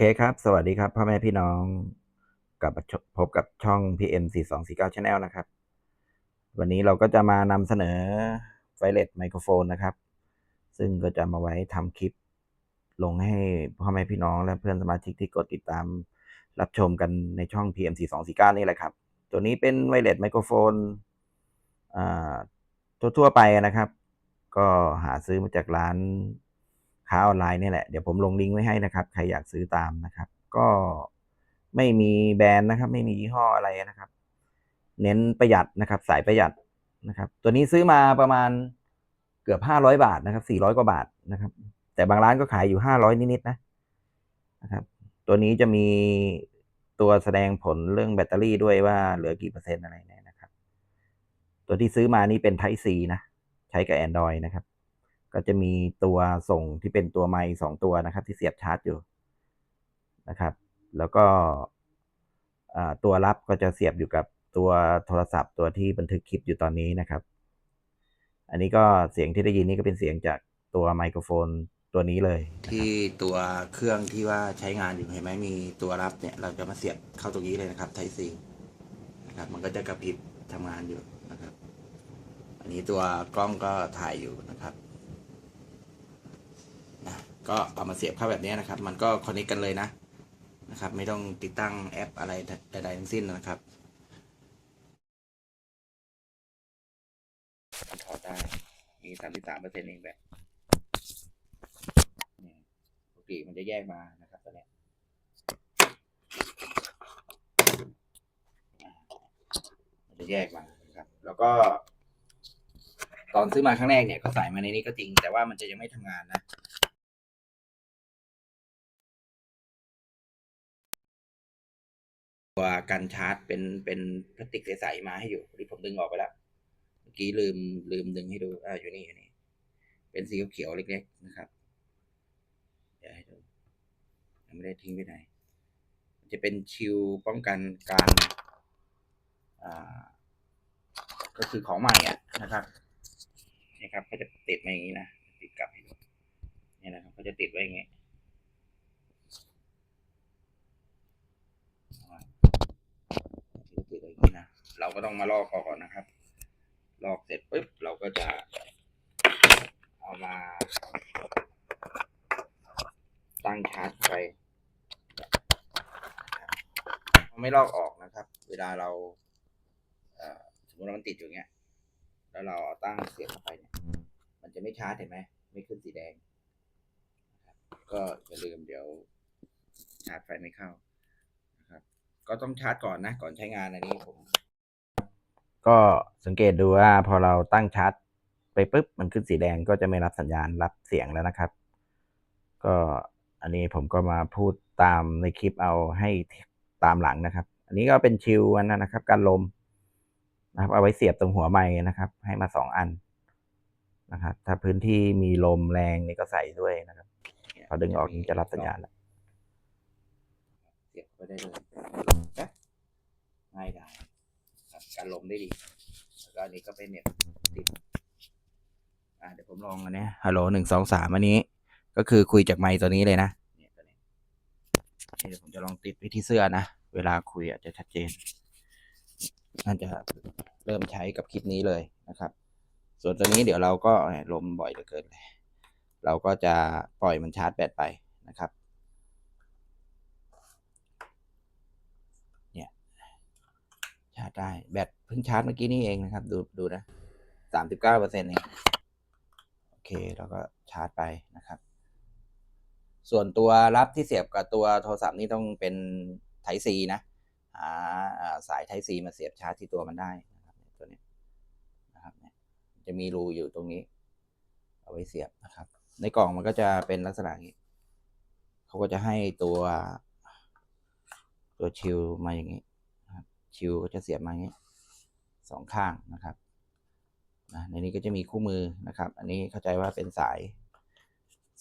เคครับ สวัสดีครับพ่อแม่พี่น้องกลับพบกับช่อง PM 4 2 4 9 Channel นะครับ วันนี้เราก็จะมานำเสนอไวเลสไมโครโฟนนะครับ ซึ่งก็จะมาไว้ทำคลิป ลงให้พ่อแม่พี่น้องและเพื่อนสมาชิกที่กดติดตามรับชมกันในช่อง PM 4 2 4 9นี่แหละครับ ตัวนี้เป็นไวเลสไมโครโฟนทั่วๆไปนะครับ ก็หาซื้อมาจากร้าน ค้าออนไลน์นี่แหละ เดี๋ยวผมลงลิงก์ไว้ให้นะครับ ใครอยากซื้อตามนะครับ ก็ไม่มีแบรนด์นะครับ ไม่มียี่ห้ออะไรนะครับ เน้นประหยัดนะครับ สายประหยัดนะครับ ตัวนี้ซื้อมาประมาณเกือบห้าร้อยบาทนะครับสี่ร้อยกว่าบาทนะครับ แต่บางร้านก็ขายอยู่ห้าร้อยนิดๆนะนะครับ ตัวนี้จะมีตัวแสดงผลเรื่องแบตเตอรี่ด้วยว่าเหลือกี่เปอร์เซ็นต์อะไรเนี่ยนะครับ ตัวที่ซื้อมานี่เป็น Type C นะ ใช้กับ Android นะครับ ก็จะมีตัวส่งที่เป็นตัวไมค์สองตัวนะครับ ที่เสียบชาร์จอยู่นะครับ แล้วก็ตัวรับก็จะเสียบอยู่กับตัวโทรศัพท์ตัวที่บันทึกคลิปอยู่ตอนนี้นะครับ อันนี้ก็เสียงที่ได้ยินนี่ก็เป็นเสียงจากตัวไมโครโฟนตัวนี้เลย ที่ตัวเครื่องที่ว่าใช้งานอยู่เห็นไหมมีตัวรับเนี่ย เราจะมาเสียบเข้าตรงนี้เลยนะครับ Type C นะครับ มันก็จะกระพริบทำงานอยู่นะครับ อันนี้ตัวกล้องก็ถ่ายอยู่นะครับ ก็เอามาเสียบเข้าแบบนี้นะครับ มันก็คอนเนคกันเลยนะนะครับ ไม่ต้องติดตั้งแอปอะไรใดๆทั้งสิ้นนะครับถอดได้ มีสามสิบสามเปอร์เซ็นต์เองแบบปกติมันจะแยกมานะครับตัวเนี้มันจะแยกมานะครับ แล้วก็ ตอนซื้อมาครั้งแรกเนี่ยก็ใส่มาในนี้ก็จริง แต่ว่ามันจะยังไม่ทำงานนะ กันชาร์จเป็นเป็นพลาสติกใสๆมาให้อยู่ที่ผมดึงออกไปแล้วเมื่อกี้ลืมลืมดึงให้ดูอ่าอยู่นี่อยู่นี่เป็นสีเขียวเล็กๆนะครับเดี๋ยวให้ดูยังไม่ได้ทิ้งไปไหนจะเป็นชิลป้องกันการอ่าก็คือของใหม่อะนะครับนี่ครับเขาจะติดมาอย่างนี้นะติดกลับให้ดูนี่นะครับเขาจะติดไว้อย่างนี้นะ เราก็ต้องมาลอกออกก่อนนะครับ ลอกเสร็จปุ๊บเราก็จะ เอามา ตั้งชาร์จไฟไม่ลอกออกนะครับ เวลาเราสมมติว่ามันติดอยู่เงี้ย แล้วเราตั้งเสียบเข้าไปเนี่ย มันจะไม่ชาร์จเห็นไหม ไม่ขึ้นสีแดง ก็อย่าลืมเดี๋ยวชาร์จไฟไม่เข้านะครับ ก็ต้องชาร์จก่อนนะ ก่อนใช้งานอันนี้ผม ก็สังเกตดูว่าพอเราตั้งชาร์จไปปุ๊บมันขึ้นสีแดงก็จะไม่รับสัญญาณรับเสียงแล้วนะครับ ก็อันนี้ผมก็มาพูดตามในคลิปเอาให้ตามหลังนะครับ อันนี้ก็เป็นชิลอันนั้นนะครับ การลมนะครับ เอาไว้เสียบตรงหัวไม้นะครับ ให้มาสองอันนะครับ ถ้าพื้นที่มีลมแรงนี่ก็ใส่ด้วยนะครับพอดึงออกนี่จะรับสัญญาณแล้วเสียบไปได้เลยง่ายด้ครับ การลมได้ดี แล้วก็อันนี้ก็เป็นเน็ตติดอ่าเดี๋ยวผมลองอันนี้ฮัลโหลหนึ่งสองสามอันนี้ ก็คือคุยจากไมค์ตัวนี้เลยนะเนี่ยตัวนี้เดี๋ยวผมจะลองติดไว้ที่เสื้อนะ เวลาคุยอาจจะชัดเจนน่าจะเริ่มใช้กับคลิปนี้เลยนะครับ ส่วนตัวนี้เดี๋ยวเราก็ลมบ่อยเหลือเกินเลย เราก็จะปล่อยมันชาร์จแบตไปนะครับ เนี่ย ชาร์จได้ แบตเพิ่งชาร์จเมื่อกี้นี่เองนะครับ ดูดูนะสามสิบเก้าเปอร์เซ็นต์เองโอเคเราก็ชาร์จไปนะครับ ส่วนตัวรับที่เสียบกับตัวโทรศัพท์นี่ต้องเป็น Type C นะหาสาย Type C มาเสียบชาร์จที่ตัวมันได้นะครับตัวนี้นะครับเนี่ยจะมีรูอยู่ตรงนี้ เอาไว้เสียบนะครับ ในกล่องมันก็จะเป็นลักษณะนี้เขาก็จะให้ตัวตัวชิลมาอย่างนี้ ชิลก็จะเสียบมาอย่างนี้สองข้างนะครับนะในนี้ก็จะมีคู่มือนะครับ อันนี้เข้าใจว่าเป็นสาย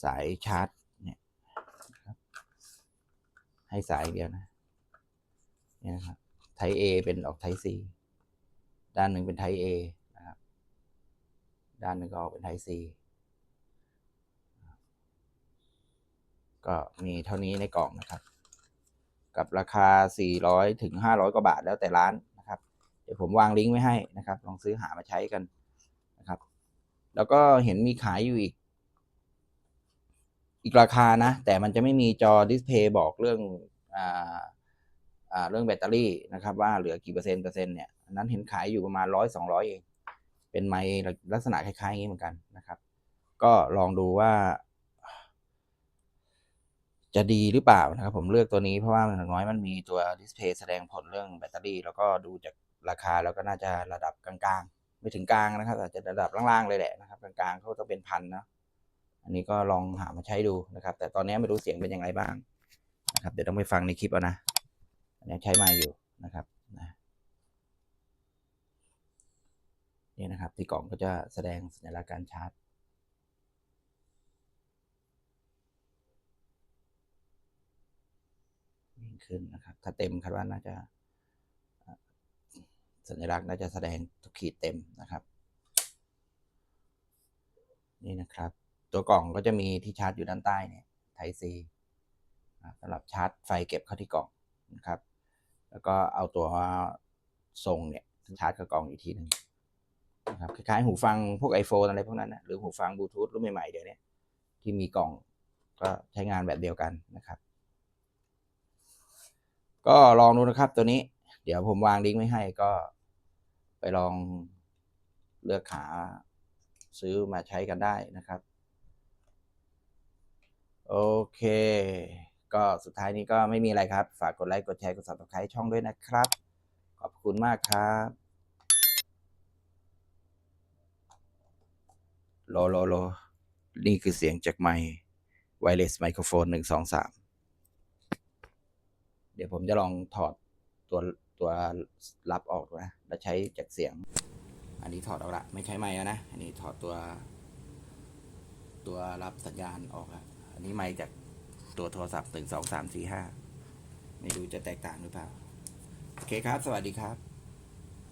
สายชาร์จเนี่ยครับให้สายเดียวนะเนี่ยนะครับไทป์ A เป็นออกไทป์ C ด้านหนึ่งเป็นไทป์ A นะครับด้านหนึ่งก็ออกเป็นไทป์ C ก็มีเท่านี้ในกล่องนะครับ กับราคา 400ถึง500 กว่าบาทแล้วแต่ร้านนะครับ เดี๋ยวผมวางลิงก์ไว้ให้นะครับ ลองซื้อหามาใช้กันนะครับ แล้วก็เห็นมีขายอยู่อีก อีกราคานะ แต่มันจะไม่มีจอดิสเพย์บอกเรื่องอ่าอ่าเรื่องแบตเตอรี่นะครับ ว่าเหลือกี่เปอร์เซ็นต์เปอร์เซ็นต์เนี่ยนั้นเห็นขายอยู่ประมาณร้อยสองร้อยเอง เป็นไมค์ลักษณะคล้ายๆอย่างนี้เหมือนกันนะครับ ก็ลองดูว่า จะดีหรือเปล่านะครับ ผมเลือกตัวนี้เพราะว่าอย่างน้อยมันมีตัวดิสเพย์แสดงผลเรื่องแบตเตอรี่ แล้วก็ดูจากราคาแล้วก็น่าจะระดับกลางๆ ไม่ถึงกลางนะครับ อาจจะระดับล่างๆเลยแหละนะครับกลางๆเขาต้องเป็นพันนะอันนี้ก็ลองหามาใช้ดูนะครับ แต่ตอนนี้ไม่รู้เสียงเป็นยังไงบ้างนะครับ เดี๋ยวต้องไปฟังในคลิปเอานะอันนี้ใช้ไมค์อยู่นะครับนะนี่นะครับ ที่กล่องก็จะแสดงสัญลักษณ์การชาร์จ ยิ่ง ขึ้นนะครับ ถ้าเต็มคาดว่าน่าจะสัญลักษณ์น่าจะแสดงทุกขีดเต็มนะครับ นี่นะครับ ตัวกล่องก็จะมีที่ชาร์จอยู่ด้านใต้เนี่ยไทซีสำหรับชาร์จไฟเก็บเข้าที่กล่องนะครับ แล้วก็เอาตัวทรงเนี่ยชาร์จกับกล่องอีกทีหนึ่งนะครับคล้ายๆหูฟังพวก iPhone อะไรพวกนั้นนะหรือหูฟังบลูทูธรุ่นใหม่ๆเดี๋ยวนี้ที่มีกล่องก็ใช้งานแบบเดียวกันนะครับ ก็ลองดูนะครับตัวนี้ เดี๋ยวผมวางลิงก์ไว้ให้ก็ไปลองเลือกหาซื้อมาใช้กันได้นะครับ โอเค ก็สุดท้ายนี้ก็ไม่มีอะไรครับ ฝากกดไลค์ กดแชร์ กด subscribe ช่องด้วยนะครับ ขอบคุณมากครับโลโลโล นี่คือเสียงจากไมค์ไวเลสไมโครโฟนหนึ่งสองสาม เดี๋ยวผมจะลองถอดตัวตัวรับออกนะแล้วใช้จากเสียง อันนี้ถอดออกละไม่ใช้ไม้แล้วนะอันนี้ถอดตัว ตัวรับสัญญาณออกละอันนี้ไม้จากตัวโทรศัพท์หนึ่งสองสามสี่ห้าไม่รู้จะแตกต่างหรือเปล่าโอเคครับ สวัสดีครับ